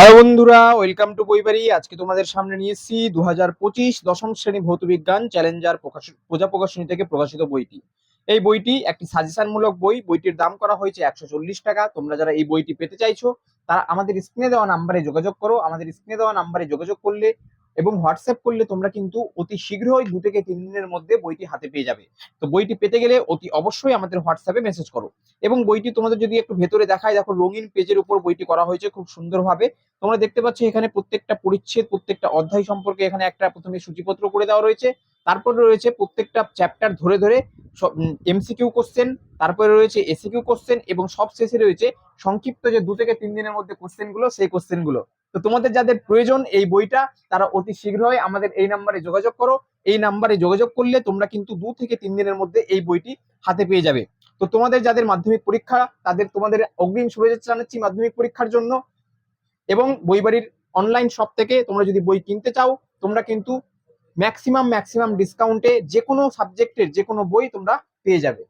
Hello বন্ধুরা, welcome to বইবাড়ি আজকে তোমাদের সামনে নিয়ে এসেছি দু হাজার পঁচিশ দশম শ্রেণি ভৌত বিজ্ঞান চ্যালেঞ্জার প্রজা প্রকাশনী থেকে প্রকাশিত বইটি। এই বইটি একটি সাজেশনমূলক বই। বইটির দাম করা হয়েছে একশো চল্লিশ টাকা। তোমরা যারা এই বইটি পেতে চাইছো, তারা আমাদের স্ক্রিনে দেওয়া নাম্বারে যোগাযোগ করো। আমাদের স্ক্রিনে দেওয়া নাম্বারে যোগাযোগ করলে এবং হোয়াটসঅ্যাপ করলে তোমরা কিন্তু অতি শীঘ্রই দু থেকে তিন দিনের মধ্যে বইটি হাতে পেয়ে যাবে। তো বইটি পেতে গেলে অতি অবশ্যই আমাদের হোয়াটসঅ্যাপে মেসেজ করো। এবং বইটি তোমাদের যদি একটু ভেতরে দেখায়, দেখো রঙিন পেজের উপর বইটি করা হয়েছে খুব সুন্দরভাবে। তোমরা দেখতে পাচ্ছ এখানে প্রত্যেকটা পরিচ্ছেদ, প্রত্যেকটা অধ্যায় সম্পর্কে এখানে একটা প্রথমে সূচিপত্র করে দেওয়া রয়েছে। তারপরে রয়েছে প্রত্যেকটা চ্যাপ্টার ধরে ধরে এমসিকিউ কোশ্চেন তারপরে রয়েছে এসিকিউ কোশ্চেন এবং সব শেষে রয়েছে সংক্ষিপ্ত যে দু থেকে তিন দিনের মধ্যে কোশ্চেনগুলো, সেই কোশ্চেনগুলো। তো তোমাদের যাদের প্রয়োজন এই বইটা, তারা অতি শীঘ্রই আমাদের এই নাম্বারে যোগাযোগ করো। এই নাম্বারে যোগাযোগ করলে তোমরা কিন্তু দু থেকে তিন দিনের মধ্যে এই বইটি হাতে পেয়ে যাবে। তো তোমাদের যাদের মাধ্যমিক পরীক্ষা, তাদের তোমাদের অগ্রিম শুভেচ্ছা জানাচ্ছি মাধ্যমিক পরীক্ষার জন্য। এবং বইবাড়ির অনলাইন শপ থেকে তোমরা যদি বই কিনতে চাও, তোমরা কিন্তু ম্যাক্সিমাম ম্যাক্সিমাম ডিসকাউন্টে যে কোনো সাবজেক্টের যে কোনো বই তোমরা পেয়ে যাবে।